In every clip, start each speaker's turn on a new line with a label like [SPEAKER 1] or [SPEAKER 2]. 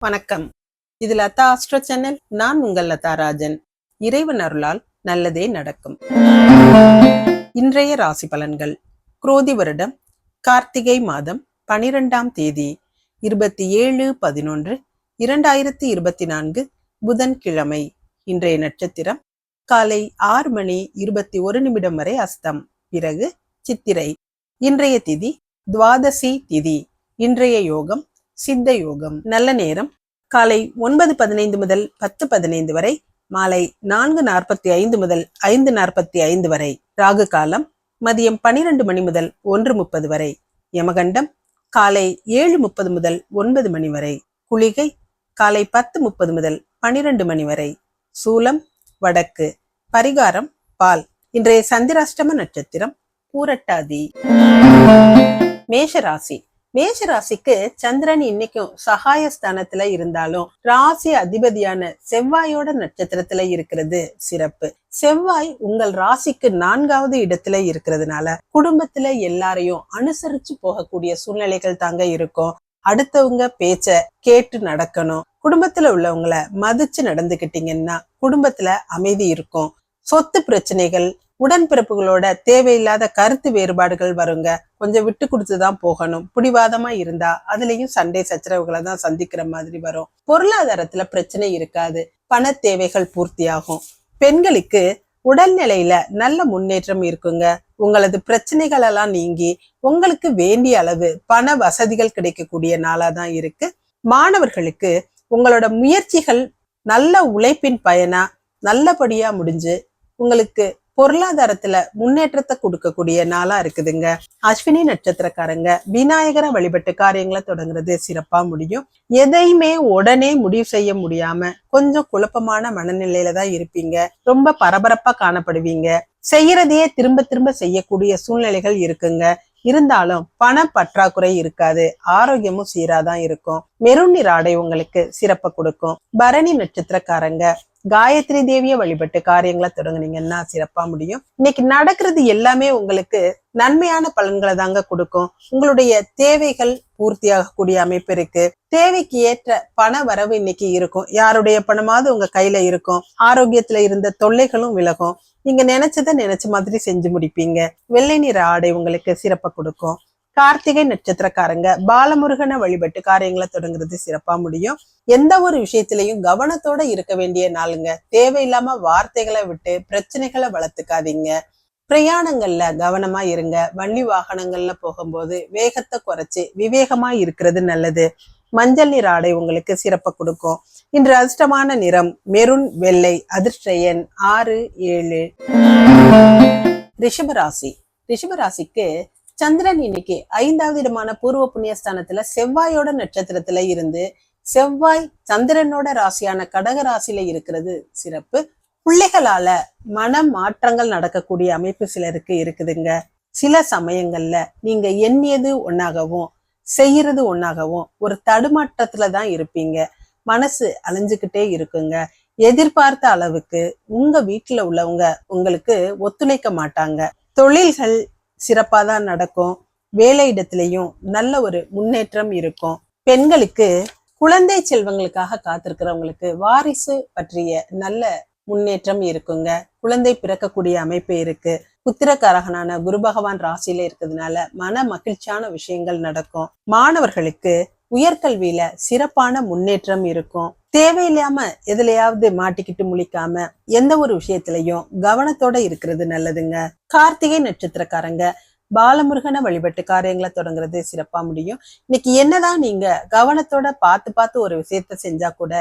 [SPEAKER 1] வணக்கம். இது Latha astro channel. நான் உங்கள் லதா ராஜன். இறைவன் அருளால் நல்லதே நடக்கும். இன்றைய ராசி பலன்கள். குரோதி வருடம் கார்த்திகை மாதம் பனிரெண்டாம் தேதி இருபத்தி ஏழு பதினொன்று இரண்டாயிரத்தி இருபத்தி நான்கு புதன்கிழமை. இன்றைய நட்சத்திரம் காலை ஆறு மணி இருபத்தி ஒரு நிமிடம் வரை அஸ்தம். பிறகு சித்திரை. இன்றைய திதி துவாதசி திதி. இன்றைய யோகம் சித்த யோகம் நல்ல நேரம். காலை ஒன்பது பதினைந்து முதல் பத்து பதினைந்து வரை மாலை நான்கு நாற்பத்தி ஐந்து முதல் ஐந்து நாற்பத்தி ஐந்து வரை. ராகு காலம் மதியம் பனிரெண்டு மணி முதல் ஒன்று முப்பது வரை. யமகண்டம் காலை ஏழு முப்பது முதல் ஒன்பது மணி வரை. குளிகை காலை பத்து முப்பது முதல் பனிரெண்டு மணி வரை. சூலம் வடக்கு. பரிகாரம் பால். இன்றைய சந்திராஷ்டம நட்சத்திரம் பூரட்டாதி. மேஷராசி. மேஷ ராசிக்கு சந்திரன் இன்னைக்கும் சகாய ஸ்தானத்துல இருந்தாலும் ராசி அதிபதியான செவ்வாயோட நட்சத்திரத்துல இருக்கிறது சிறப்பு. செவ்வாய் உங்கள் ராசிக்கு நான்காவது இடத்துல இருக்கிறதுனால குடும்பத்துல எல்லாரையும் அனுசரிச்சு போகக்கூடிய சூழ்நிலைகள் தாங்க இருக்கும். அடுத்தவங்க பேச்ச கேட்டு நடக்கணும். குடும்பத்துல உள்ளவங்கள மதிச்சு நடந்துகிட்டீங்கன்னா குடும்பத்துல அமைதி இருக்கும். சொத்து பிரச்சனைகள் உடன்பிறப்புகளோட தேவையில்லாத கருத்து வேறுபாடுகள் வருங்க. கொஞ்சம் விட்டு கொடுத்துதான் போகணும். பிடிவாதமா இருந்தா அதுலயும் சண்டை சச்சரவுகளை தான் சந்திக்கிற மாதிரி வரும். பொருளாதாரத்துல பிரச்சனை இருக்காது. பண தேவைகள் பூர்த்தியாகும். பெண்களுக்கு உடல்நிலையில நல்ல முன்னேற்றம் இருக்குங்க. உங்களது பிரச்சனைகள் எல்லாம் நீங்கி உங்களுக்கு வேண்டிய அளவு பண வசதிகள் கிடைக்கக்கூடிய நாளா தான் இருக்கு. மாணவர்களுக்கு உங்களோட முயற்சிகள் நல்ல உழைப்பின் பயனா நல்லபடியா முடிஞ்சு உங்களுக்கு பொருளாதாரத்துல முன்னேற்றத்தை கொடுக்கக்கூடிய நாளா இருக்குதுங்க. அஸ்வினி நட்சத்திரக்காரங்க விநாயகரை வழிபட்டு காரியங்களை தொடங்குறது சிறப்பா முடியும். எதையுமே உடனே முடிவு செய்ய முடியாம கொஞ்சம் குழப்பமான மனநிலையில தான் இருப்பீங்க. ரொம்ப பரபரப்பா காணப்படுவீங்க. செய்யறதையே திரும்ப திரும்ப செய்யக்கூடிய சூழ்நிலைகள் இருக்குங்க. இருந்தாலும் பண பற்றாக்குறை இருக்காது. ஆரோக்கியமும் சீராதான் இருக்கும். மெருநீர் ஆடை உங்களுக்கு சிறப்பை கொடுக்கும். பரணி நட்சத்திரக்காரங்க காயத்ரி தேவியை வழிபட்டு காரியங்களை தொடங்குனீங்கன்னா சிறப்பா முடியும். இன்னைக்கு நடக்கிறது எல்லாமே உங்களுக்கு நன்மையான பலன்களை தாங்க கொடுக்கும். உங்களுடைய தேவைகள் பூர்த்தியாகக்கூடிய அமைப்பு இருக்கு. தேவைக்கு ஏற்ற பண வரவு இன்னைக்கு இருக்கும். யாருடைய பணமாவது உங்க கையில இருக்கும். ஆரோக்கியத்துல இருந்த தொல்லைகளும் விலகும். நீங்க நினைச்சதை நினைச்ச மாதிரி செஞ்சு முடிப்பீங்க. வெள்ளை நிற ஆடை உங்களுக்கு சிறப்பை கொடுக்கும். கார்த்திகை நட்சத்திரக்காரங்க பாலமுருகனை வழிபட்டு காரியங்களை தொடங்குறது சிறப்பா முடியும். எந்த ஒரு விஷயத்திலையும் கவனத்தோட இருக்க வேண்டிய நாளுங்க. தேவையில்லாம வார்த்தைகளை விட்டு பிரச்சனைகளை வளர்த்துக்காதீங்க. பிரயாணங்கள்ல கவனமா இருங்க. வண்டி வாகனங்கள்ல போகும்போது வேகத்தை குறைச்சு விவேகமா இருக்கிறது நல்லது. மஞ்சள் நிற ஆடை உங்களுக்கு சிறப்பை கொடுக்கும். இன்று அதிர்ஷ்டமான நிறம் மெருன் வெள்ளை அதிர்ஷ்டயன் ஆறு ஏழு. ரிஷபராசி ரிஷபராசிக்கு சந்திரன் இன்னைக்கு ஐந்தாவது இடமான பூர்வ புண்ணியஸ்தானத்துல செவ்வாயோட நட்சத்திரத்துல இருந்து செவ்வாய் சந்திரனோட ராசியான கடக ராசியில இருக்கிறது சிறப்பு. பிள்ளைகளால மன மாற்றங்கள் நடக்கக்கூடிய அமைப்பு சிலருக்கு இருக்குதுங்க. சில சமயங்கள்ல நீங்க எண்ணியது ஒன்னாகவும் செய்யறது ஒன்னாகவும் ஒரு தடுமாற்றத்துல தான் இருப்பீங்க. மனசு அலைஞ்சுக்கிட்டே இருக்குங்க. எதிர்பார்த்த அளவுக்கு உங்க வீட்டுல உள்ளவங்க உங்களுக்கு ஒத்துழைக்க மாட்டாங்க. தொழில்கள் சிறப்பாக தான் நடக்கும். வேலை இடத்துலையும் நல்ல ஒரு முன்னேற்றம் இருக்கும். பெண்களுக்கு குழந்தை செல்வங்களுக்காக காத்திருக்கிறவங்களுக்கு வாரிசு பற்றிய நல்ல முன்னேற்றம் இருக்குங்க. குழந்தை பிறக்கக்கூடிய அமைப்பு இருக்கு. புத்திரக்காரகனான குரு பகவான் ராசியில இருக்கிறதுனால மன மகிழ்ச்சியான விஷயங்கள் நடக்கும். மாணவர்களுக்கு உயர்கல்வியில சிறப்பான முன்னேற்றம் இருக்கும். தேவையில்லாம எதுலையாவது மாட்டிக்கிட்டு முழிக்காம எந்த ஒரு விஷயத்திலையும் கவனத்தோட இருக்கிறது நல்லதுங்க. கார்த்திகை நட்சத்திரக்காரங்க பாலமுருகனை வழிபட்டு காரியங்களை தொடங்குறது சிறப்பா முடியும். இன்னைக்கு என்னதான் நீங்க கவனத்தோட பார்த்து பார்த்து ஒரு விஷயத்த செஞ்சா கூட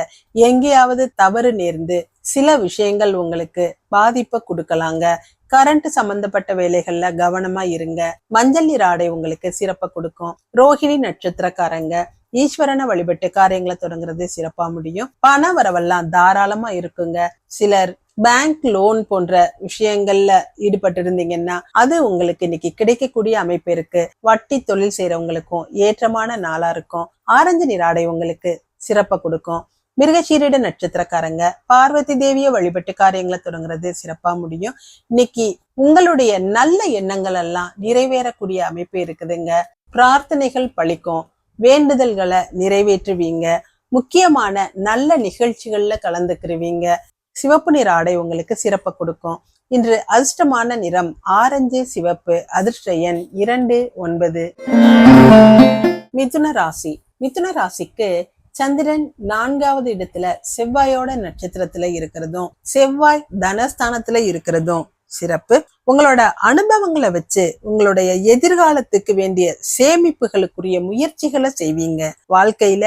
[SPEAKER 1] எங்கேயாவது தவறு நேர்ந்து சில விஷயங்கள் உங்களுக்கு பாதிப்பை கொடுக்கலாங்க. கரண்ட் சம்பந்தப்பட்ட வேலைகள்ல கவனமா இருங்க. மஞ்சள் நீர் ஆடை உங்களுக்கு சிறப்பை கொடுக்கும். ரோஹிணி நட்சத்திரக்காரங்க ஈஸ்வரனை வழிபட்டு காரியங்களை தொடங்குறது சிறப்பா முடியும். பண வரவெல்லாம் தாராளமா இருக்குங்க. சிலர் பேங்க் லோன் போன்ற விஷயங்கள்ல ஈடுபட்டு இருந்தீங்கன்னா அது உங்களுக்கு இன்னைக்கு கிடைக்கக்கூடிய அமைப்பு இருக்கு. வட்டி தொழில் செய்யறவங்களுக்கும் ஏற்றமான நாளா இருக்கும். ஆரஞ்சு நீராடை உங்களுக்கு சிறப்பை கொடுக்கும். மிருகசீரிட நட்சத்திரக்காரங்க பார்வதி தேவியை வழிபட்டு காரியங்களை தொடங்குறது சிறப்பா முடியும். இன்னைக்கு உங்களுடைய நல்ல எண்ணங்கள் எல்லாம் நிறைவேறக்கூடிய அமைப்பு இருக்குதுங்க. பிரார்த்தனைகள் பழிக்கும். வேண்டுதல்களை நிறைவேற்றுவீங்க. முக்கியமான நல்ல நிகழ்ச்சிகள்ல கலந்துக்கிருவீங்க. சிவப்பு நிற ஆடை உங்களுக்கு சிறப்பை கொடுக்கும். இன்று அதிர்ஷ்டமான நிறம் ஆரஞ்சு சிவப்பு அதிர்ஷ்ட எண் இரண்டு ஒன்பது. மிதுன ராசி. மிதுன ராசிக்கு சந்திரன் நான்காவது இடத்துல செவ்வாயோட நட்சத்திரத்துல இருக்கிறதும் செவ்வாய் தனஸ்தானத்துல இருக்கிறதும் சிறப்பு. உங்களோட அனுபவங்களை வச்சு உங்களுடைய எதிர்காலத்துக்கு வேண்டிய சேமிப்புகளுக்குரிய முயற்சிகளை செய்வீங்க. வாழ்க்கையில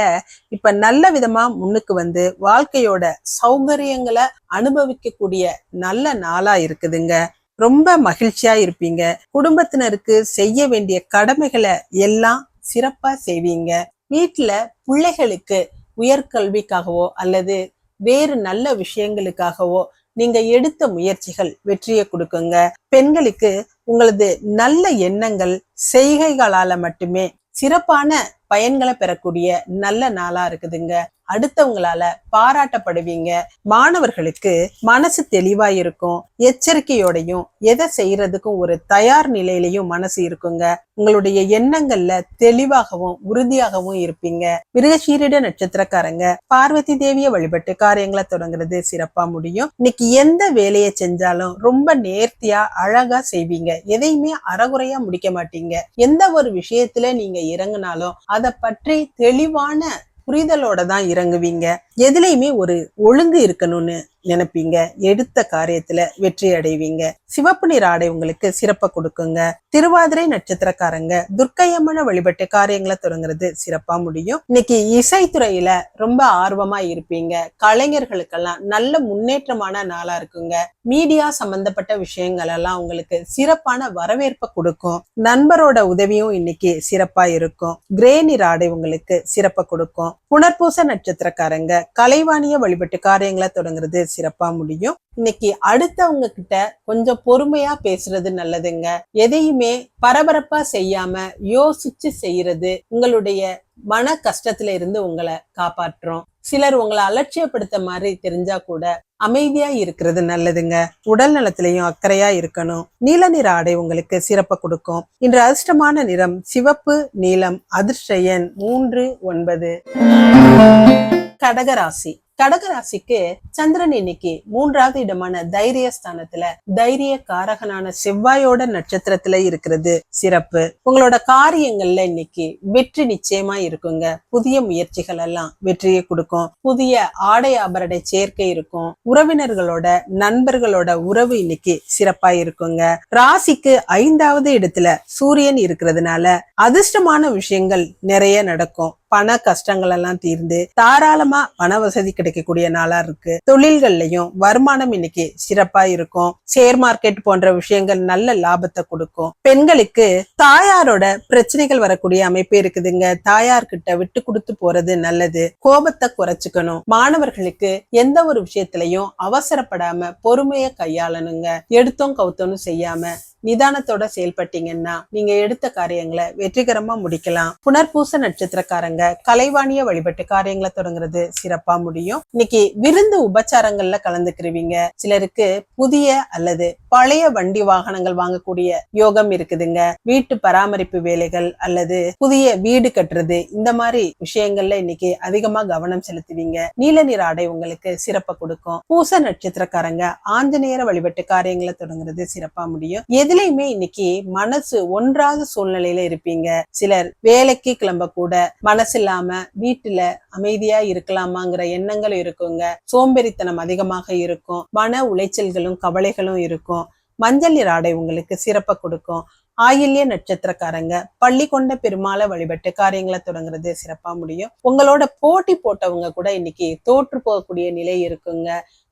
[SPEAKER 1] இப்ப நல்ல விதமா முன்னுக்கு வந்து வாழ்க்கையோட சௌகரியங்களை அனுபவிக்கக்கூடிய நல்ல நாளா இருக்குதுங்க. ரொம்ப மகிழ்ச்சியா இருப்பீங்க. குடும்பத்தினருக்கு செய்ய வேண்டிய கடமைகளை எல்லாம் சிறப்பா செய்வீங்க. வீட்டுல பிள்ளைகளுக்கு உயர்கல்விக்காகவோ அல்லது வேறு நல்ல விஷயங்களுக்காகவோ நீங்க எடுத்த முயற்சிகள் வெற்றியை கொடுக்குங்க. பெண்களுக்கு உங்களது நல்ல எண்ணங்கள் செய்கைகளால மட்டுமே சிறப்பான பயன்களை பெறக்கூடிய நல்ல நாளா இருக்குதுங்க. அடுத்தவங்களால பாராட்டப்படுவீங்க. மாணவர்களுக்கு மனசு தெளிவா இருக்கும். எச்சரிக்கையோடையும் எதை செய்யறதுக்கும் ஒரு தயார் நிலையிலையும் மனசு இருக்குங்க. உங்களுடைய எண்ணங்கள்ல தெளிவாகவும் உறுதியாகவும் இருப்பீங்க. மிருகசீரிட நட்சத்திரக்காரங்க பார்வதி தேவியை வழிபட்டு காரியங்களை தொடங்குறது சிறப்பா முடியும். இன்னைக்கு எந்த வேலையை செஞ்சாலும் ரொம்ப நேர்த்தியா அழகா செய்வீங்க. எதையுமே அறகுறையா முடிக்க மாட்டீங்க. எந்த ஒரு விஷயத்துல நீங்க இறங்குனாலும் அதை பற்றி தெளிவான புரிதலோட தான் இறங்குவீங்க. எதுலையுமே ஒரு ஒழுங்கு இருக்கணும்னு நினைப்பீங்க. எடுத்த காரியத்துல வெற்றி அடைவீங்க. சிவப்பு நிற ஆடை உங்களுக்கு சிறப்பை கொடுக்குங்க. திருவாதிரை நட்சத்திரக்காரங்க துர்க்கையம்மனை வழிபட்டு காரியங்களை தொடங்குறது சிறப்பா முடியும். இன்னைக்கு இசைத்துறையில ரொம்ப ஆர்வமா இருப்பீங்க. கலைஞர்களுக்கெல்லாம் நல்ல முன்னேற்றமான நாளா இருக்குங்க. மீடியா சம்பந்தப்பட்ட விஷயங்கள் எல்லாம் உங்களுக்கு சிறப்பான வரவேற்பை கொடுக்கும். நண்பரோட உதவியும் இன்னைக்கு சிறப்பா இருக்கும். கிரே நிற உங்களுக்கு சிறப்பை கொடுக்கும். புனர்பூச நட்சத்திரக்காரங்க கலைவாணிய வழிபட்டு காரியங்களை தொடங்குறது சிறப்பா முடியும். இன்னைக்கு அடுத்தவங்க கிட்ட கொஞ்சம் பொறுமையா பேசுறது நல்லதுங்க. எதையுமே பரபரப்பா செய்யாம யோசிச்சு செய்யறது உங்களுடைய மன கஷ்டத்துல இருந்து உங்களை காப்பாற்றும். சிலர் உங்களை அலட்சியப்படுத்த மாதிரி தெரிஞ்சா கூட அமைதியா இருக்கிறது நல்லதுங்க. உடல் நலத்திலையும் அக்கறையா இருக்கணும். நீல நிற ஆடை உங்களுக்கு சிறப்பை கொடுக்கும். இன்று அதிர்ஷ்டமான நிறம் சிவப்பு நீலம் அதிர்ஷ்ட எண் மூன்று ஒன்பது. கடகராசி. கடகராசிக்கு சந்திரன் இன்னைக்கு மூன்றாவது இடமான தைரிய ஸ்தானத்துல தைரிய காரகனான செவ்வாயோட நட்சத்திரத்துல இருக்கிறது. சிறப்பு. உங்களோட காரியங்கள்ல இன்னைக்கு வெற்றி நிச்சயமா இருக்குங்க. புதிய முயற்சிகள் எல்லாம் வெற்றியை கொடுக்கும். புதிய ஆடை ஆபரண சேர்க்கை இருக்கும். உறவினர்களோட நண்பர்களோட உறவு இன்னைக்கு சிறப்பா இருக்குங்க. ராசிக்கு ஐந்தாவது இடத்துல சூரியன் இருக்கிறதுனால அதிர்ஷ்டமான விஷயங்கள் நிறைய நடக்கும். பண கஷ்டங்கள் எல்லாம் தீர்ந்து தாராளமா பண வசதி கிடைக்கக்கூடிய நாளா இருக்கு. தொழில்கள்லயும் வருமானம் இன்னைக்கு சிறப்பா இருக்கும். ஷேர் மார்க்கெட் போன்ற விஷயங்கள் நல்ல லாபத்தை கொடுக்கும். பெண்களுக்கு தாயாரோட பிரச்சனைகள் வரக்கூடிய அமைப்பு இருக்குதுங்க. தாயார்கிட்ட விட்டு கொடுத்து போறது நல்லது. கோபத்தை குறைச்சுக்கணும். மாணவர்களுக்கு எந்த ஒரு விஷயத்திலையும் அவசரப்படாம பொறுமைய கையாளணுங்க. எடுத்தோம் கவுத்தனும் செய்யாம நிதானத்தோட செயல்பட்டீங்கன்னா நீங்க எடுத்த காரியங்களை வெற்றிகரமா முடிக்கலாம். புனர்பூச நட்சத்திரக்காரங்க கலைவாணிய வழிபட்டு காரியங்களை தொடங்குறது சிறப்பா முடியும். இன்னைக்கு விருந்து உபச்சாரங்கள்ல கலந்துக்கிருவீங்க. சிலருக்கு புதிய அல்லது பழைய வண்டி வாகனங்கள் வாங்கக்கூடிய யோகம் இருக்குதுங்க. வீட்டு பராமரிப்பு வேலைகள் அல்லது புதிய வீடு கட்டுறது இந்த மாதிரி விஷயங்கள்ல இன்னைக்கு அதிகமா கவனம் செலுத்துவீங்க. நீல நிற ஆடை உங்களுக்கு சிறப்பை கொடுக்கும். பூச நட்சத்திரக்காரங்க ஆஞ்சநேயர வழிபட்டு காரியங்களை தொடங்குறது சிறப்பா முடியும். எதுலையுமே இன்னைக்கு மனசு ஒன்றாத சூழ்நிலையில இருப்பீங்க. சிலர் வேலைக்கு கிளம்ப கூட மனசு இல்லாம வீட்டுல அமைதியா இருக்கலாமாங்கிற எண்ணங்கள் இருக்குங்க. சோம்பேறித்தனம் அதிகமாக இருக்கும். மன உளைச்சல்களும் கவலைகளும் இருக்கும். மஞ்சள் நிற ஆடை உங்களுக்கு சிறப்பை கொடுக்கும். ஆயில்ய நட்சத்திரக்காரங்க பள்ளி கொண்ட பெருமாளை வழிபட்டு காரியங்களை தொடங்குறது சிறப்பா முடியும். உங்களோட போட்டி போட்டவங்க கூட இன்னைக்கு தோற்று போகக்கூடிய நிலை இருக்குங்க.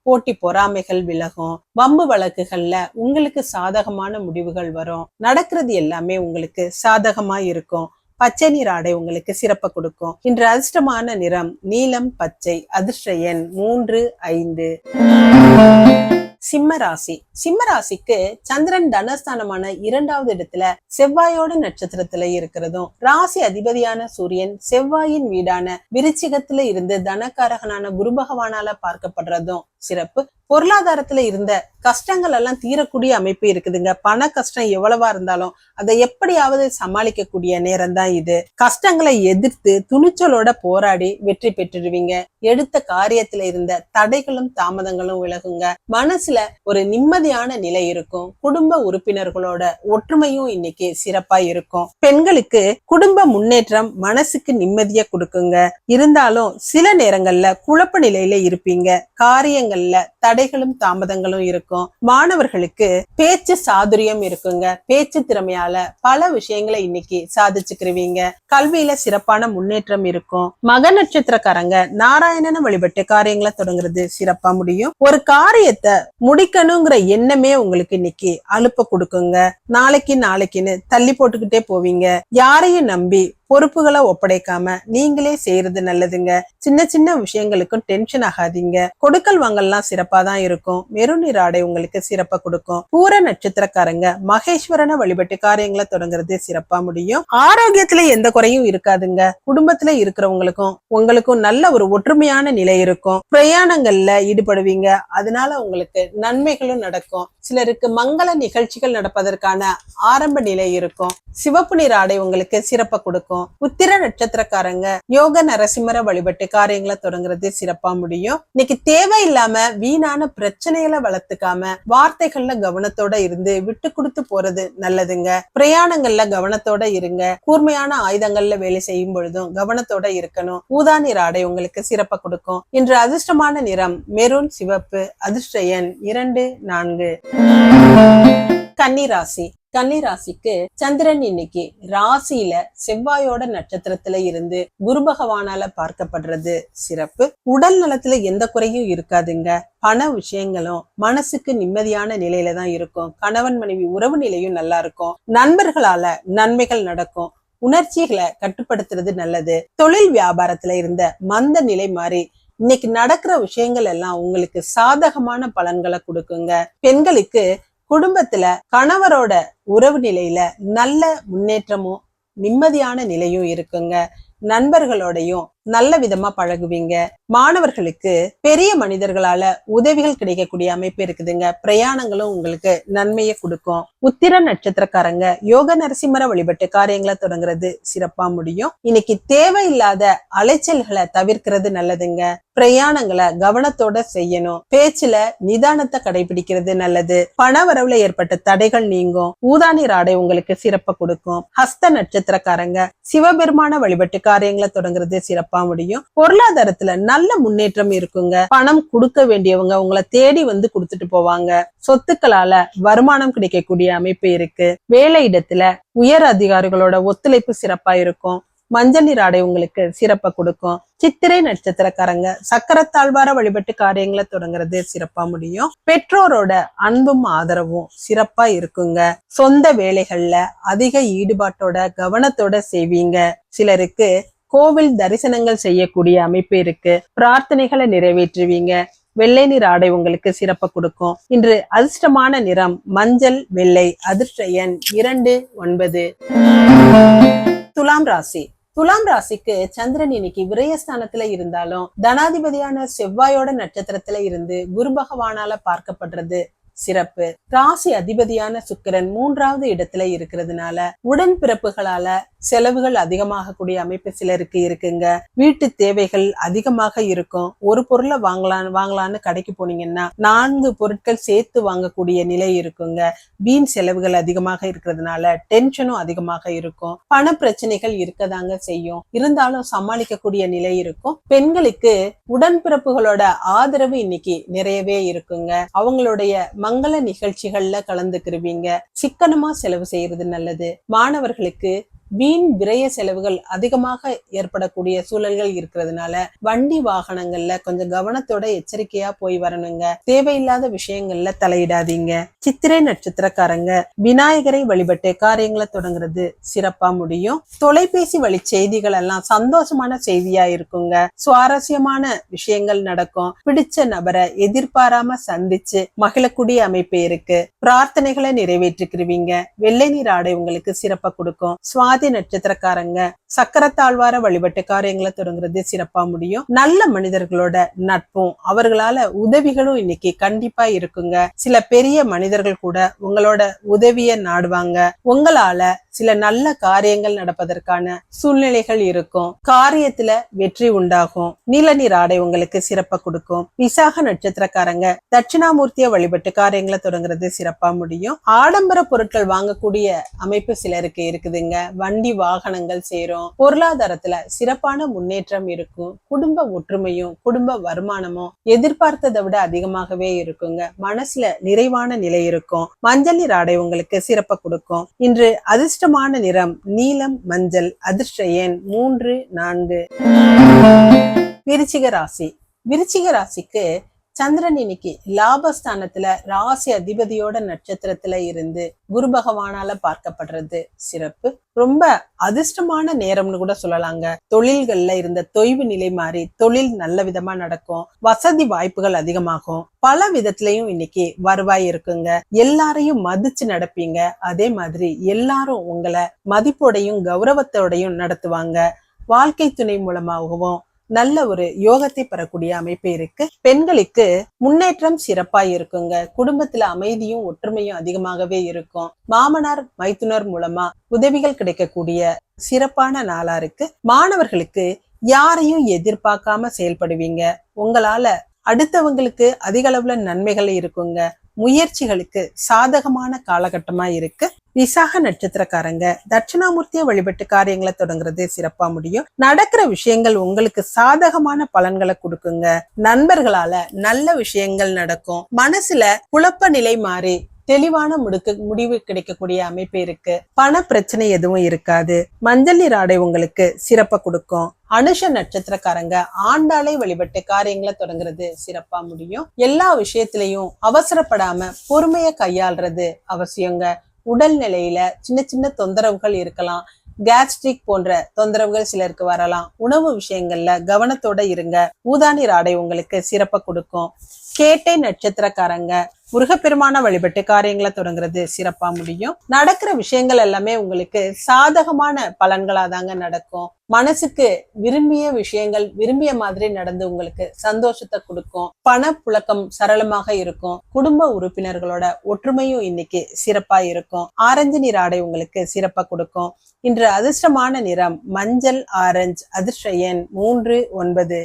[SPEAKER 1] போட்டி பொறாமைகள் விலகும். வம்பு வழக்குகள்ல உங்களுக்கு சாதகமான முடிவுகள் வரும். நடக்கிறது எல்லாமே உங்களுக்கு சாதகமா இருக்கும். பச்சை நிற ஆடை உங்களுக்கு சிறப்பை கொடுக்கும். இன்று அதிர்ஷ்டமான நிறம் நீலம் பச்சை அதிர்ஷ்ட எண் மூன்று ஐந்து. சிம்ம ராசி. சிம்ம ராசிக்கு சந்திரன் தனஸ்தானமான இரண்டாவது இடத்துல செவ்வாயோட நட்சத்திரத்துல இருக்கிறதும் ராசி அதிபதியான சூரியன் செவ்வாயின் வீடான விருச்சிகத்துல இருந்து தனக்காரகனான குரு பகவானால பார்க்கப்படுறதும் சிறப்பு. பொருளாதாரத்துல இருந்த கஷ்டங்கள் எல்லாம் தீரக்கூடிய அமைப்பு இருக்குதுங்க. பண கஷ்டம் எவ்வளவா இருந்தாலும் அதை எப்படியாவது சமாளிக்கக்கூடிய நேரம் தான் இது. கஷ்டங்களை எதிர்த்து துணிச்சலோட போராடி வெற்றி பெற்றுடுவீங்க. எடுத்த காரியத்துல இருந்த தடைகளும் தாமதங்களும் விலகுங்க. மனசுல ஒரு நிம்மதியான நிலை இருக்கும். குடும்ப உறுப்பினர்களோட ஒற்றுமையும் இன்னைக்கு சிறப்பா இருக்கும். பெண்களுக்கு குடும்ப முன்னேற்றம் மனசுக்கு நிம்மதியா கொடுக்குங்க. இருந்தாலும் சில நேரங்கள்ல குழப்ப நிலையில இருப்பீங்க. காரியங்கள் விஷயங்கள்ல தடைகளும் தாமதங்களும் இருக்கும். மாணவர்களுக்கு பேச்சு சாதுரியம் இருக்குங்க. பேச்சு திறமையால பல விஷயங்களை இன்னைக்கு சாதிச்சுக்கிருவீங்க. கல்வியில சிறப்பான முன்னேற்றம் இருக்கும். மக நட்சத்திரக்காரங்க நாராயணனை வழிபட்டு காரியங்களை தொடங்குறது சிறப்பா முடியும். ஒரு காரியத்தை முடிக்கணுங்கிற எண்ணமே உங்களுக்கு இன்னைக்கு அலுப்ப கொடுக்குங்க. நாளைக்கு நாளைக்குன்னு தள்ளி போட்டுக்கிட்டே போவீங்க. யாரையும் நம்பி பொறுப்புகளை ஒப்படைக்காம நீங்களே செய்யறது நல்லதுங்க. சின்ன சின்ன விஷயங்களுக்கும் டென்ஷன் ஆகாதீங்க. கொடுக்கல் வாங்கல்லாம் சிறப்பா தான் இருக்கும். மெருநீர் ஆடை உங்களுக்கு சிறப்பா கொடுக்கும். பூர நட்சத்திரக்காரங்க மகேஸ்வரனை வழிபட்டு காரியங்களை தொடங்குறது சிறப்பா முடியும். ஆரோக்கியத்துல எந்த குறையும் இருக்காதுங்க. குடும்பத்துல இருக்கிறவங்களுக்கும் உங்களுக்கும் நல்ல ஒரு ஒற்றுமையான நிலை இருக்கும். பிரயாணங்கள்ல ஈடுபடுவீங்க. அதனால உங்களுக்கு நன்மைகளும் நடக்கும். சிலருக்கு மங்கள நிகழ்ச்சிகள் நடப்பதற்கான ஆரம்ப நிலை இருக்கும். சிவப்பு நீர் ஆடை உங்களுக்கு சிறப்பை கொடுக்கும். உத்திர நட்சத்திரக்காரங்க யோக நரசிம்மர வழிபட்டு காரியங்களை தொடங்குறது சிறப்பா முடியும். இன்னைக்கு தேவையில்லாம வீணான பிரச்சனைகளை வளர்த்துக்காம வார்த்தைகள்ல கவனத்தோட இருந்து விட்டு கொடுத்து போறது நல்லதுங்க. பிரயாணங்கள்ல கவனத்தோட இருங்க. கூர்மையான ஆயுதங்கள்ல வேலை செய்யும் பொழுதும் கவனத்தோட இருக்கணும். ஊதா நிற ஆடை உங்களுக்கு சிறப்பை கொடுக்கும். இன்று அதிர்ஷ்டமான நிறம் மெரூன் சிவப்பு அதிர்ஷ்ட எண் இரண்டு நான்கு. கன்னிராசி. கன்னிராசிக்கு சந்திரன் இன்னைக்கு ராசியில செவ்வாயோட நட்சத்திரத்துல இருந்து குரு பகவானால பார்க்கப்படுறது சிறப்பு. உடல் நலத்துல எந்த குறையும் இருக்காதுங்க. பண விஷயங்களும் மனசுக்கு நிம்மதியான நிலையில தான் இருக்கும். கணவன் மனைவி உறவு நிலையும் நல்லா இருக்கும். நண்பர்களால நன்மைகள் நடக்கும். உணர்ச்சிகளை கட்டுப்படுத்துறது நல்லது. தொழில் வியாபாரத்துல இருந்த மந்த நிலை மாறி இன்னைக்கு நடக்கிற விஷயங்கள் எல்லாம் உங்களுக்கு சாதகமான பலன்களை கொடுக்குங்க. பெண்களுக்கு குடும்பத்துல கணவரோட உறவு நிலையில நல்ல முன்னேற்றமும் நிம்மதியான நிலையும் இருக்குங்க. நண்பர்களோடையும் நல்ல விதமா பழகுவீங்க. மாணவர்களுக்கு பெரிய மனிதர்களால உதவிகள் கிடைக்கக்கூடிய அமைப்பு இருக்குதுங்க. பிரயாணங்களும் உங்களுக்கு நன்மையை கொடுக்கும். உத்திர நட்சத்திரக்காரங்க யோக நரசிம்மர வழிபட்டு காரியங்களை தொடங்குறது சிறப்பா முடியும். இன்னைக்கு தேவையில்லாத அலைச்சல்களை தவிர்க்கிறது நல்லதுங்க. பிரயாணங்களை கவனத்தோட செய்யணும். பேச்சுல நிதானத்தை கடைபிடிக்கிறது நல்லது. பண வரவுல ஏற்பட்ட தடைகள் நீங்கும். ஊதானீர் ஆடை உங்களுக்கு சிறப்பை கொடுக்கும். ஹஸ்த நட்சத்திரக்காரங்க சிவபெருமான வழிபட்டு காரியங்களை தொடங்குறது சிறப்பா முடியும். பொருளாதாரத்துல நல்ல முன்னேற்றம் இருக்குங்க. பணம் கொடுக்க வேண்டியவங்க உங்களை தேடி வந்து கொடுத்துட்டு போவாங்க. சொத்துக்களால வருமானம் கிடைக்கக்கூடிய அமைப்பு இருக்கு. வேலை இடத்துல உயர் அதிகாரிகளோட ஒத்துழைப்பு சிறப்பா இருக்கும். மஞ்சள் நீர் ஆடை உங்களுக்கு சிறப்பை கொடுக்கும். சித்திரை நட்சத்திரக்காரங்க சக்கரத்தாழ்வார வழிபட்டு காரியங்களை தொடங்குறது சிறப்பா முடியும். பெற்றோரோட அன்பும் ஆதரவும் சிறப்பா இருக்குங்க. சொந்த வேலைகள்ல அதிக ஈடுபாட்டோட கவனத்தோட செய்வீங்க. சிலருக்கு கோவில் தரிசனங்கள் செய்யக்கூடிய அமைப்பு இருக்கு. பிரார்த்தனைகளை நிறைவேற்றுவீங்க. வெள்ளை நிற ஆடை உங்களுக்கு சிறப்பு கொடுக்கும். இன்று அதிர்ஷ்டமான நிறம் மஞ்சள் வெள்ளை அதிர்ஷ்ட எண் இரண்டு ஒன்பது. துலாம் ராசி. துலாம் ராசிக்கு சந்திரன் இன்னைக்கு விரயஸ்தானத்துல இருந்தாலும் தனாதிபதியான செவ்வாயோட நட்சத்திரத்துல இருந்து குரு பகவானால பார்க்கப்படுறது சிறப்பு. ராசி அதிபதியான சுக்கிரன் மூன்றாவது இடத்துல இருக்கிறதுனால உடன்பிறப்புகளால செலவுகள் அதிகமாக கூடிய அமைப்பு சிலருக்கு இருக்குங்க. வீட்டு தேவைகள் அதிகமாக இருக்கும். ஒரு பொருளை வாங்கலாம் வாங்கலான்னு கடைக்கு போனீங்கன்னா நான்கு பொருட்கள் சேர்த்து வாங்கக்கூடிய நிலை இருக்குங்க. வீண் செலவுகள் அதிகமாக இருக்கிறதுனால டென்ஷனும் அதிகமாக இருக்கும். பண பிரச்சனைகள் இருக்கதாங்க செய்யும். இருந்தாலும் சமாளிக்கக்கூடிய நிலை இருக்கும். பெண்களுக்கு உடன்பிறப்புகளோட ஆதரவு இன்னைக்கு நிறையவே இருக்குங்க. அவங்களுடைய மங்கள நிகழ்ச்சிகள்ல கலந்துக்கிருவீங்க. சிக்கனமா செலவு செய்யறது நல்லது. மாணவர்களுக்கு வீண் விரய செலவுகள் அதிகமாக ஏற்படக்கூடிய சூழல்கள் இருக்கிறதுனால வண்டி வாகனங்கள்ல கொஞ்சம் கவனத்தோட எச்சரிக்கையா போய் வரணுங்க. தேவையில்லாத விஷயங்கள்ல தலையிடாதீங்க. சித்திரை நட்சத்திரக்காரங்க விநாயகரை வழிபட்டு காரியங்களை தொடங்குறது சிறப்பா முடியும். தொலைபேசி வழி செய்திகள் எல்லாம் சந்தோஷமான செய்தியா இருக்குங்க. சுவாரஸ்யமான விஷயங்கள் நடக்கும். பிடிச்ச நபரை எதிர்பாராம சந்திச்சு மகிழக்கூடிய அமைப்பு இருக்கு. பிரார்த்தனைகளை நிறைவேற்றிக்கிருவீங்க. வெள்ளை நீர் ஆடை உங்களுக்கு சிறப்பா கொடுக்கும். சுவாதி சுவாதி நட்சத்திரக்காரங்க சக்கரத்தாழ்வார வழிபட்டு காரியங்களை தொடங்குறது சிறப்பா முடியும். நல்ல மனிதர்களோட நட்பும் அவர்களால உதவிகளும் இன்னைக்கு கண்டிப்பா இருக்குங்க. சில பெரிய மனிதர்கள் கூட உங்களோட உதவிய நாடுவாங்க. உங்களால சில நல்ல காரியங்கள் நடப்பதற்கான சூழ்நிலைகள் இருக்கும். காரியத்துல வெற்றி உண்டாகும். நீலநீர் ஆடை உங்களுக்கு சிறப்பா கொடுக்கும். விசாக நட்சத்திரக்காரங்க தட்சிணாமூர்த்திய வழிபட்டு காரியங்களை தொடங்குறது சிறப்பா முடியும். ஆடம்பர பொருட்கள் வாங்கக்கூடிய அமைப்பு சிலருக்கு இருக்குதுங்க. வண்டி வாகனங்கள் சேரும். பொருளாதாரத்துல சிறப்பான முன்னேற்றம் இருக்கும். குடும்ப ஒற்றுமையும் குடும்ப வருமானமும் எதிர்பார்த்ததை விட அதிகமாகவே இருக்குங்க. மனசுல நிறைவான நிலை இருக்கும். மஞ்சள் நீர் ஆடை உங்களுக்கு சிறப்ப கொடுக்கும். இன்று அதிர்ஷ்டமான நிறம் நீலம் மஞ்சள் அதிர்ஷ்ட எண் மூன்று நான்கு. விருச்சிக ராசி. விருச்சிக ராசிக்கு சந்திரன் இன்னைக்கு லாபஸ்தானத்துல ராசி அதிபதியோட நட்சத்திரத்துல இருந்து குரு பகவானால பார்க்கப்படுறது சிறப்பு. ரொம்ப அதிர்ஷ்டமான நேரம்னு கூட சொல்லலாங்க. தொழில்கள்ல இருந்த தொய்வு நிலை மாறி தொழில் நல்ல விதமா நடக்கும். வசதி வாய்ப்புகள் அதிகமாகும். பல விதத்திலையும் இன்னைக்கு வருவாய் இருக்குங்க. எல்லாரையும் மதிச்சு நடப்பீங்க. அதே மாதிரி எல்லாரும் உங்களை மதிப்போடையும் கௌரவத்தோடையும் நடத்துவாங்க. வாழ்க்கை துணை மூலமாகவும் நல்ல ஒரு யோகத்தை பெறக்கூடிய அமைப்பு இருக்கு. பெண்களுக்கு முன்னேற்றம் சிறப்பா இருக்குங்க. குடும்பத்துல அமைதியும் ஒற்றுமையும் அதிகமாகவே இருக்கும். மாமனார் மைத்துனர் மூலமா உதவிகள் கிடைக்கக்கூடிய சிறப்பான நாளா இருக்கு. மாணவர்களுக்கு யாரையும் எதிர்பார்க்காம செயல்படுவீங்க. உங்களால அடுத்தவங்களுக்கு அதிக அளவுல நன்மைகள் இருக்குங்க. முயற்சிகளுக்கு சாதகமான காலகட்டமா இருக்கு. விசாக நட்சத்திரக்காரங்க தட்சிணாமூர்த்தியை வழிபட்டு காரியங்களை தொடங்குறது சிறப்பா முடியும். நடக்கிற விஷயங்கள் உங்களுக்கு சாதகமான பலன்களை கொடுக்குங்க. நண்பர்களால நல்ல விஷயங்கள் நடக்கும். மனசுல குழப்ப நிலை மாறி தெளிவான முடுக்கு முடிவு கிடைக்கக்கூடிய அமைப்பு இருக்கு. பண பிரச்சனை எதுவும் இருக்காது. மஞ்சள் நீர் ஆடை உங்களுக்கு சிறப்பை கொடுக்கும். அனுஷ நட்சத்திரக்காரங்க ஆண்டாளை வழிபட்டு காரியங்களை தொடங்குறது சிறப்பா முடியும். எல்லா விஷயத்திலையும் அவசரப்படாம பொறுமைய கையாள்றது அவசியங்க. உடல் நிலையில சின்ன சின்ன தொந்தரவுகள் இருக்கலாம். கேஸ்ட்ரிக் போன்ற தொந்தரவுகள் சிலருக்கு வரலாம். உணவு விஷயங்கள்ல கவனத்தோட இருங்க. ஊதாநீர் ஆடை உங்களுக்கு சிறப்பை கொடுக்கும். கேட்டை நட்சத்திரக்காரங்க முருகப்பெருமான வழிபட்டு காரியங்களை தொடங்குறது சிறப்பா முடியும். நடக்கிற விஷயங்கள் எல்லாமே உங்களுக்கு சாதகமான பலன்களா தாங்க நடக்கும். மனசுக்கு விரும்பிய விஷயங்கள் விரும்பிய மாதிரி நடந்து உங்களுக்கு சந்தோஷத்தை கொடுக்கும். பண புழக்கம் சரளமாக இருக்கும். குடும்ப உறுப்பினர்களோட ஒற்றுமையும் இன்னைக்கு சிறப்பா இருக்கும். ஆரஞ்சு நீர் ஆடை உங்களுக்கு சிறப்பா கொடுக்கும். இன்று அதிர்ஷ்டமான நிறம் மஞ்சள் ஆரஞ்சு அதிர்ஷ்ட எண் மூன்று ஒன்பது.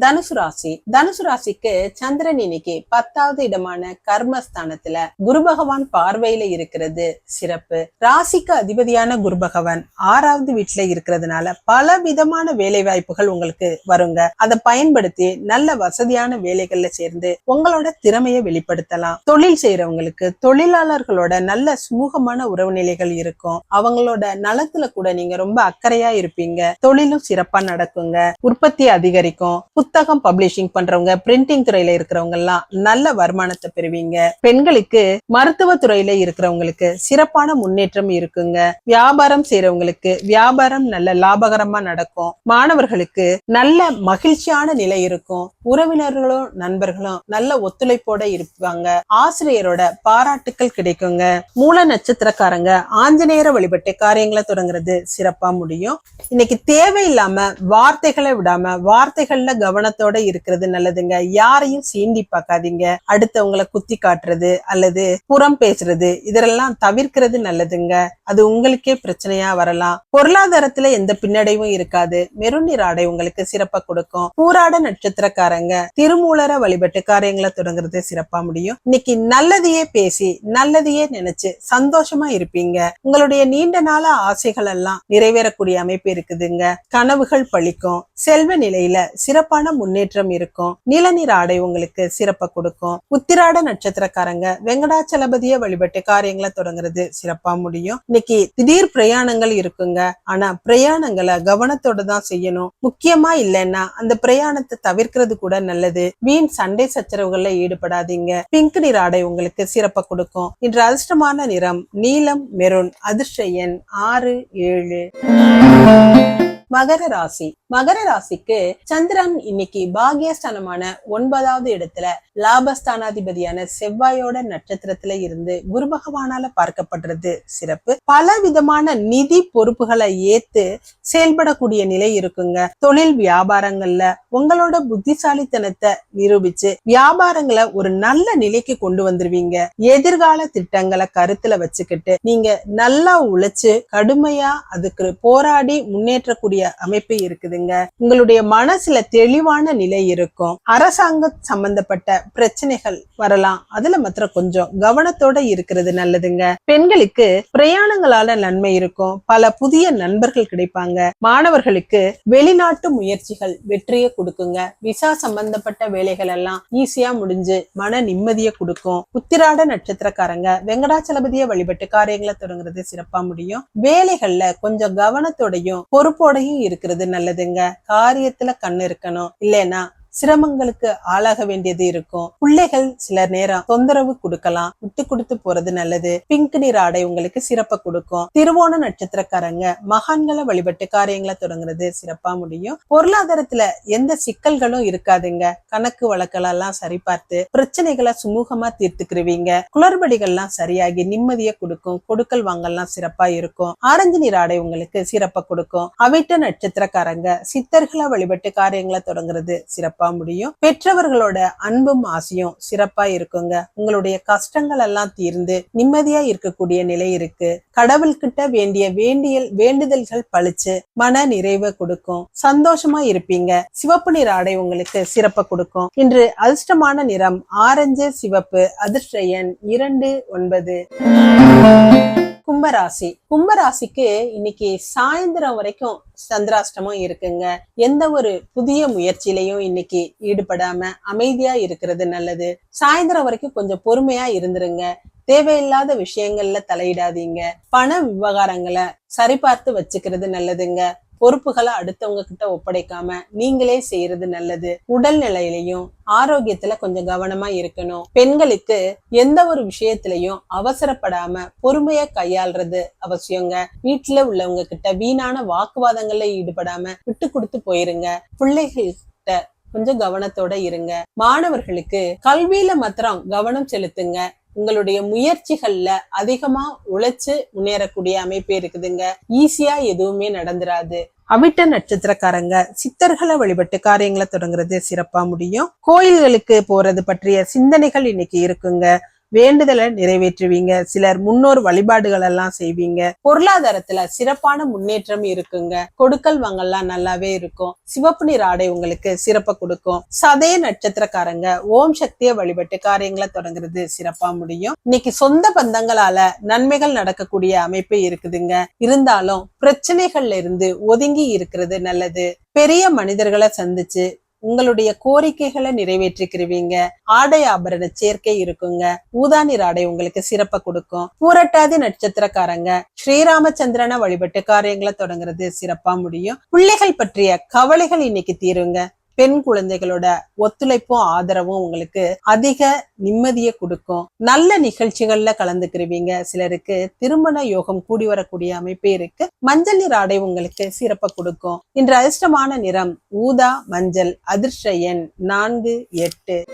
[SPEAKER 1] தனுசு ராசி. தனுசு ராசிக்கு சந்திரன் இன்னைக்கு பத்தாவது இடமான கர்மஸ்தானத்துல குரு பகவான் பார்வையில இருக்கிறது சிறப்பு. ராசிக்கு அதிபதியான குரு பகவான் ஆறாவது வீட்டுல இருக்கிறதுனால பல விதமான வேலை வாய்ப்புகள் உங்களுக்கு வருங்க. அதை பயன்படுத்தி நல்ல வசதியான வேலைகள்ல சேர்ந்து உங்களோட திறமையை வெளிப்படுத்தலாம். தொழில் செய்யறவங்களுக்கு தொழிலாளர்களோட நல்ல சுமூகமான உறவு நிலைகள் இருக்கும். அவங்களோட நலத்துல கூட நீங்க ரொம்ப அக்கறையா இருப்பீங்க. தொழிலும் சிறப்பா நடக்குங்க. உற்பத்தி அதிகரிக்கும். புத்தகம் பப்ளிஷிங் பண்றவங்க பிரிண்டிங் துறையில இருக்கிறவங்க எல்லாம் நல்ல வருமானத்தை பெறுவீங்க. பெண்களுக்கு மருத்துவ துறையில இருக்கிறவங்களுக்கு சிறப்பான முன்னேற்றம் இருக்குங்க. வியாபாரம் செய்யறவங்களுக்கு வியாபாரம் நல்ல லாபகரமா நடக்கும். மாணவர்களுக்கு நல்ல மகிழ்ச்சியான நிலை இருக்கும். உறவினர்களும் நண்பர்களும் நல்ல ஒத்துழைப்போட இருப்பாங்க. ஆசிரியரோட பாராட்டுக்கள் கிடைக்குங்க. மூல நட்சத்திரக்காரங்க ஆஞ்சநேயர வழிபட்டு காரியங்களை தொடங்குறது சிறப்பா முடியும். இன்னைக்கு தேவையில்லாம வார்த்தைகளை விடாம வார்த்தைகள்ல கவனத்தோட இருக்கிறது நல்லதுங்க. யாரையும் சீண்டி பார்க்காதீங்க. அடுத்தவங்களை குத்தி காட்டுறது அல்லது புறம் பேசுறது இதெல்லாம் தவிர்க்கிறது நல்லதுங்க. அது உங்களுக்கே பிரச்சனையா வரலாம். பொருளாதாரத்துல எந்த பின்னடைவும் இருக்காது. மெருநீர் ஆடை உங்களுக்கு சிறப்பா கொடுக்கும். பூராட நட்சத்திரக்காரங்க திருமூலர வழிபட்டு காரியங்களை தொடங்குறது சிறப்பா முடியும். இன்னைக்கு நல்லதையே பேசி நல்லதையே நினைச்சு சந்தோஷமா இருப்பீங்க. உங்களுடைய நீண்ட நாள ஆசைகள் எல்லாம் நிறைவேறக்கூடிய அமைப்பு இருக்குதுங்க. கனவுகள் பழிக்கும். செல்வ நிலையில சிறப்பான முன்னேற்றம் இருக்கும். நிலநீர் ஆடை உங்களுக்கு சிறப்பை கொடுக்கும். உத்திராட நட்சத்திரக்காரங்க வெங்கடாச்சலபதிய வழிபட்டு காரியங்களை தொடங்குறது சிறப்பா முடியும். இன்னைக்கு திடீர் பிரயாணங்கள் இருக்குங்க. ஆனா பிரயாணங்களை கவனத்தோட தான் செய்யணும். முக்கியமா இல்லைன்னா அந்த பிரயாணத்தை தவிர்க்கிறது கூட நல்லது. வீண் சண்டை சச்சரவுகள்ல ஈடுபடாதீங்க. பிங்க் நிற ஆடை உங்களுக்கு சிறப்பை கொடுக்கும். இன்று அதிர்ஷ்டமான நிறம் நீலம் மெரூன் அதிர்ஷ்ட எண் ஆறு ஏழு. மகர ராசி. மகர ராசிக்கு சந்திரன் இன்னைக்கு பாகியஸ்தானமான ஒன்பதாவது இடத்துல லாபஸ்தானாதிபதியான செவ்வாயோட நட்சத்திரத்துல இருந்து குரு பகவானால பார்க்கப்படுறது சிறப்பு. பல விதமான நிதி பொறுப்புகளை ஏத்து செயல்படக்கூடிய நிலை இருக்குங்க. தொழில் வியாபாரங்கள்ல உங்களோட புத்திசாலித்தனத்தை நிரூபிச்சு வியாபாரங்களை ஒரு நல்ல நிலைக்கு கொண்டு வந்துருவீங்க. எதிர்கால திட்டங்களை கருத்துல வச்சுக்கிட்டு நீங்க நல்லா உழைச்சு கடுமையா அதுக்கு போராடி முன்னேற்றக்கூடிய அமைப்பு இருக்குதுங்க. உங்களுடைய மனசுல தெளிவான நிலை இருக்கும். அரசாங்க சம்பந்தப்பட்ட பிரச்சனைகள் வரலாம். அதுல மாத்திரம் கொஞ்சம் கவனத்தோட இருக்கிறது நல்லதுங்க. பெண்களுக்கு பிரயாணங்களால நன்மை இருக்கும். பல புதிய நண்பர்கள் கிடைப்பாங்க. மாணவர்களுக்கு வெளிநாட்டு முயற்சிகள் வெற்றியை கொடுக்குங்க. விசா சம்பந்தப்பட்ட வேலைகள் எல்லாம் ஈஸியா முடிஞ்சு மன நிம்மதியை கொடுக்கும். உத்திராட நட்சத்திரக்காரங்க வெங்கடாச்சலபதியை வழிபட்டு காரியங்களை தொடங்குறது சிறப்பா முடியும். வேலைகள்ல கொஞ்சம் கவனத்தோடையும் இருக்கிறது நல்லதுங்க. காரியத்துல கண் இருக்கணும். இல்லைன்னா சிரமங்களுக்கு ஆளாக வேண்டியது இருக்கும். பிள்ளைகள் சில நேரம் தொந்தரவு கொடுக்கலாம் விட்டு கொடுத்து போறது நல்லது. பிங்க் நிற ஆடை உங்களுக்கு சிறப்பை கொடுக்கும். திருவோண நட்சத்திரக்காரங்க மகான்களை வழிபட்டு காரியங்களை தொடங்குறது சிறப்பா முடியும். பொருளாதாரத்துல எந்த சிக்கல்களும் இருக்காதுங்க. கணக்கு வழக்கெல்லாம் சரி பார்த்து பிரச்சனைகளை சுமூகமா தீர்த்துக்கிருவீங்க. குளறுபடிகள்லாம் சரியாகி நிம்மதியை கொடுக்கும். கொடுக்கல் வாங்கல்லாம் சிறப்பா இருக்கும். ஆரஞ்சு நிற ஆடை உங்களுக்கு சிறப்பை கொடுக்கும். அவிட்ட நட்சத்திரக்காரங்க சித்தர்களை வழிபட்டு காரியங்களை தொடங்குறது சிறப்பா முடியும். பெற்றவர்களோட அன்பும் ஆசையும் சிறப்பா இருக்குங்க. உங்களுடைய கஷ்டங்கள் எல்லாம் தீர்ந்து நிம்மதியா இருக்கக்கூடிய நிலை இருக்கு. கடவுள்கிட்ட வேண்டிய வேண்டியல் வேண்டுதல்கள் பழிச்சு மன நிறைவை கொடுக்கும். சந்தோஷமா இருப்பீங்க. சிவப்பு நிற ஆடை உங்களுக்கு சிறப்பை கொடுக்கும். இன்று அதிர்ஷ்டமான நிறம் ஆரஞ்சு சிவப்பு அதிர்ஷ்ட எண் இரண்டு ஒன்பது. கும்பராசி. கும்பராசிக்கு இன்னைக்கு சாயந்தரம் வரைக்கும் சந்திராஷ்டமம் இருக்குங்க. எந்த ஒரு புதிய முயற்சியிலையும் இன்னைக்கு ஈடுபடாம அமைதியா இருக்கிறது நல்லது. சாயந்தரம் வரைக்கும் கொஞ்சம் பொறுமையா இருந்துருங்க. தேவையில்லாத விஷயங்கள்ல தலையிடாதீங்க. பண விவகாரங்களை சரிபார்த்து வச்சுக்கிறது நல்லதுங்க. பொறுப்புகளை அடுத்தவங்க கிட்ட ஒப்படைக்காம நீங்களே செய்யறது நல்லது. உடல் நிலையிலையும் ஆரோக்கியத்துல கொஞ்சம் கவனமா இருக்கணும். பெண்களுக்கு எந்த ஒரு விஷயத்திலையும் அவசரப்படாம பொறுமையா கையாள்றது அவசியங்க. வீட்டுல உள்ளவங்க கிட்ட வீணான வாக்குவாதங்கள்ல ஈடுபடாம விட்டு கொடுத்து போயிருங்க. பிள்ளைகள்கிட்ட கொஞ்சம் கவனத்தோட இருங்க. மாணவர்களுக்கு கல்வியில மாத்திரம் கவனம் செலுத்துங்க. உங்களுடைய முயற்சிகள்ல அதிகமா உழைச்சு முன்னேறக்கூடிய அமைப்பு இருக்குதுங்க. ஈஸியா எதுவுமே நடந்துராது. அவிட்ட நட்சத்திரக்காரங்க சித்தர்களை வழிபட்டு காரியங்களை தொடங்குறது சிறப்பா முடியும். கோயில்களுக்கு போறது பற்றிய சிந்தனைகள் இன்னைக்கு இருக்குங்க. வேண்டுதலை நிறைவேற்றுவீங்க. சிலர் முன்னோர் வழிபாடுகள் எல்லாம் செய்வீங்க. பொருளாதாரத்துல சிறப்பான முன்னேற்றம் இருக்குங்க. கொடுக்கல் வாங்கல்லாம் நல்லாவே இருக்கும். சிவப்பு நீர் ஆடை உங்களுக்கு சிறப்பை கொடுக்கும். சதய நட்சத்திரக்காரங்க ஓம் சக்தியை வழிபட்டு காரியங்களை தொடங்குறது சிறப்பா முடியும். இன்னைக்கு சொந்த பந்தங்களால நன்மைகள் நடக்கக்கூடிய அமைப்பு இருக்குதுங்க. இருந்தாலும் பிரச்சனைகள்ல இருந்து ஒதுங்கி இருக்கிறது நல்லது. பெரிய மனிதர்களை சந்திச்சு உங்களுடைய கோரிக்கைகளை நிறைவேற்றிக்கிருவீங்க. ஆடை ஆபரண சேர்க்கை இருக்குங்க. ஊதானிர் ஆடை உங்களுக்கு சிறப்பை கொடுக்கும். பூரட்டாதி நட்சத்திரக்காரங்க ஸ்ரீராமச்சந்திரனை வழிபட்டு காரியங்களை தொடங்குறது சிறப்பா முடியும். பிள்ளைகள் பற்றிய கவலைகள் இன்னைக்கு தீருங்க. பெண் குழந்தைகளோட ஒத்துழைப்பும் ஆதரவும் உங்களுக்கு அதிக நிம்மதியை கொடுக்கும். நல்ல நிகழ்ச்சிகள்ல கலந்துக்கிருவீங்க சிலருக்கு. திருமண யோகம் கூடி வரக்கூடிய அமைப்பு இருக்கு. மஞ்சள் நிற ஆடை உங்களுக்கு சிறப்பை கொடுக்கும். இன்று அதிர்ஷ்டமான நிறம் ஊதா மஞ்சள் அதிர்ஷ்ட எண் நான்கு எட்டு.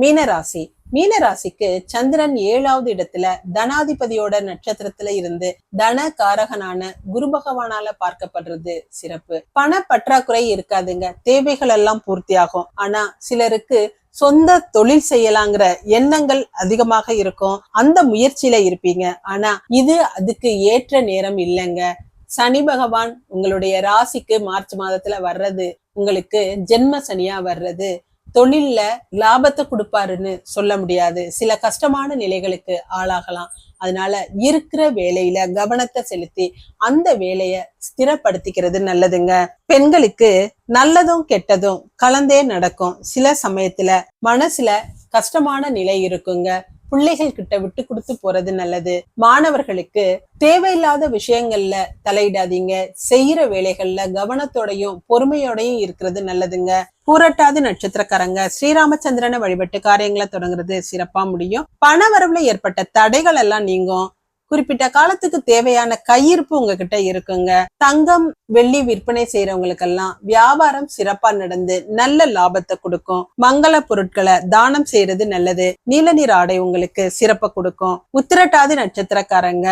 [SPEAKER 1] மீனராசி. மீனராசிக்கு சந்திரன் ஏழாவது இடத்துல தனாதிபதியோட நட்சத்திரத்துல இருந்து தன காரகனான குரு பகவானால பார்க்கப்படுறது சிறப்பு. பண பற்றாக்குறை இருக்காதுங்க. தேவைகள் எல்லாம் பூர்த்தியாகும். ஆனா சிலருக்கு சொந்த தொழில் செய்யலாங்கிற எண்ணங்கள் அதிகமாக இருக்கும். அந்த முயற்சியில இருப்பீங்க. ஆனா இது அதுக்கு ஏற்ற நேரம் இல்லைங்க. சனி பகவான் உங்களுடைய ராசிக்கு மார்ச் மாதத்துல வர்றது உங்களுக்கு ஜென்ம சனியா வர்றது. தொழில்ல லாபத்தை கொடுப்பாருன்னு சொல்ல முடியாது. சில கஷ்டமான நிலைகளுக்கு ஆளாகலாம். அதனால இருக்கிற வேலையில கவனத்தை செலுத்தி அந்த வேலையை ஸ்திரப்படுத்திக்கிறது நல்லதுங்க. பெண்களுக்கு நல்லதும் கெட்டதும் கலந்தே நடக்கும். சில சமயத்துல மனசுல கஷ்டமான நிலை இருக்குங்க. பிள்ளைகள் கிட்ட விட்டு கொடுத்து போறது நல்லது. மாணவர்களுக்கு தேவையில்லாத விஷயங்கள்ல தலையிடாதீங்க. செய்யற வேலைகள்ல கவனத்தோடையும் பொறுமையோடையும் இருக்கிறது நல்லதுங்க. பூரட்டாதி நட்சத்திரக்காரங்க ஸ்ரீராமச்சந்திரனை வழிபட்டு காரியங்களை தொடங்குறது சிறப்பா முடியும். பண வரவுல ஏற்பட்ட தடைகள் எல்லாம் நீங்கும். குறிப்பிட்ட காலத்துக்கு தேவையான கையிருப்பு உங்ககிட்ட இருக்குங்க. தங்கம் வெள்ளி விற்பனை செய்யறவங்களுக்கெல்லாம் வியாபாரம் சிறப்பா நடந்து நல்ல லாபத்தை கொடுக்கும். மங்கள பொருட்களை தானம் செய்யறது நல்லது. நீல நீர் ஆடை உங்களுக்கு சிறப்பை கொடுக்கும். உத்திரட்டாதி நட்சத்திரக்காரங்க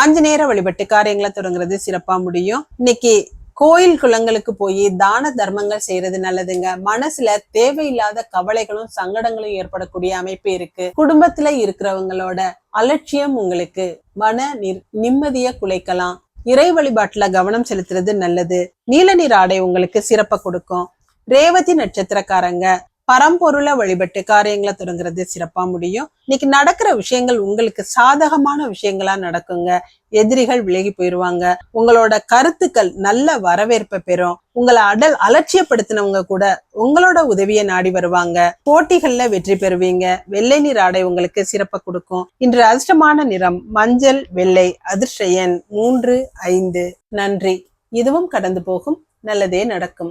[SPEAKER 1] ஆஞ்சநேயர வழிபட்டு காரியங்களை தொடங்குறது சிறப்பா முடியும். இன்னைக்கு கோயில் குளங்களுக்கு போய் தான தர்மங்கள் செய்யறது நல்லதுங்க. மனசுல தேவையில்லாத கவலைகளும் சங்கடங்களும் ஏற்படக்கூடிய அமைப்பு இருக்கு. குடும்பத்துல இருக்கிறவங்களோட அலட்சியம் உங்களுக்கு. மன நிர் நிம்மதிய குலைக்கலாம். இறை வழிபாட்டுல கவனம் செலுத்துறது நல்லது. நீல நீர் ஆடை உங்களுக்கு சிறப்பை கொடுக்கும். ரேவதி நட்சத்திரக்காரங்க பரம்பொருளை வழிபட்டு காரியங்களை தொடங்குறது சிறப்பா முடியும். இன்னைக்கு நடக்கிற விஷயங்கள் உங்களுக்கு சாதகமான விஷயங்களா நடக்குங்க. எதிரிகள் விலகி போயிருவாங்க. உங்களோட கருத்துக்கள் நல்ல வரவேற்பை பெறும். உங்களை அடல் அலட்சியப்படுத்தினவங்க கூட உங்களோட உதவியை நாடி வருவாங்க. போட்டிகள்ல வெற்றி பெறுவீங்க. வெள்ளை நீர் ஆடை உங்களுக்கு சிறப்பை கொடுக்கும். இன்று அதிர்ஷ்டமான நிறம் மஞ்சள் வெள்ளை அதிர்ஷ்ட எண் மூன்று ஐந்து. நன்றி. இதுவும் கடந்து போகும். நல்லதே நடக்கும்.